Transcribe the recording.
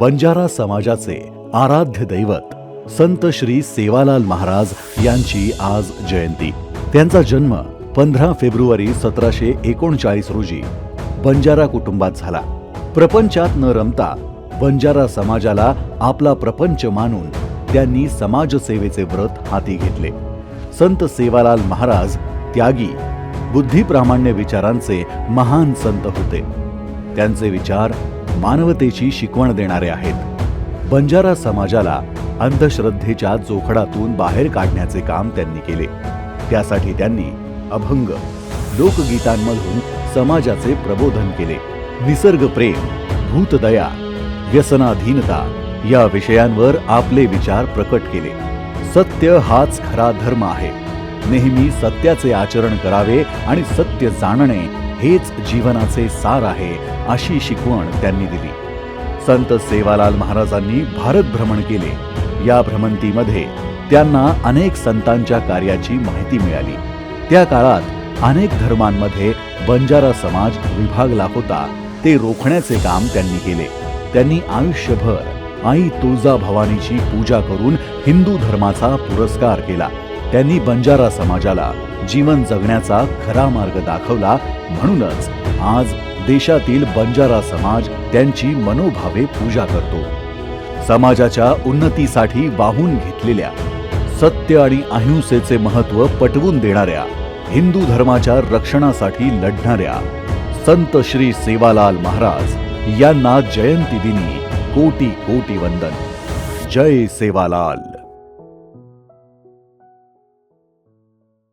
बंजारा समाजाचे आराध्य दैवत संत श्री सेवालाल महाराज यांची आज जयंती. त्यांचा जन्म पंधरा फेब्रुवारी सतराशे एकोणचाळीस रोजी बंजारा कुटुंबात झाला. प्रपंचात न रमता बंजारा समाजाला आपला प्रपंच मानून त्यांनी समाजसेवेचे व्रत हाती घेतले. संत सेवालाल महाराज त्यागी बुद्धिप्रामाण्य विचारांचे महान संत होते. त्यांचे विचार मानवतेची शिकवण देणारे आहेत. बंजारा समाजाला अंधश्रद्धेच्या जोखडातून बाहेर काढण्याचे काम त्यांनी केले. त्यासाठी त्यांनी अभंग लोकगीतांमधून समाजाचे प्रबोधन केले. निसर्ग प्रेम भूतदया व्यसनाधीनता या विषयांवर आपले विचार प्रकट केले. सत्य हाच खरा धर्म आहे. नेहमी सत्याचे आचरण करावे आणि सत्य जाणणे हेच जीवनाचे सार आहे अशी शिकवण त्यांनी दिली. संत सेवालाल महाराजांनी भारत भ्रमण केले. या भ्रमंतीमध्ये त्यांना अनेक संतांच्या कार्याची माहिती मिळाली. त्या काळात अनेक धर्मांमध्ये बंजारा समाज विभागला होता. ते रोखण्याचे काम त्यांनी केले. त्यांनी आयुष्यभर आई तुळजा भवानीची पूजा करून हिंदू धर्माचा पुरस्कार केला. त्यांनी बंजारा समाजाला जीवन जगण्याचा खरा मार्ग दाखवला म्हणूनच आज देशातील बंजारा समाज त्यांची मनोभावे पूजा करतो. समाजाच्या उन्नतीसाठी वाहून घेतलेल्या सत्य आणि अहिंसेचे महत्त्व पटवून देणाऱ्या हिंदू धर्माच्या रक्षणासाठी लढणाऱ्या संत श्री सेवालाल महाराज यांना जयंती दिनी कोटी कोटी वंदन. जय सेवालाल.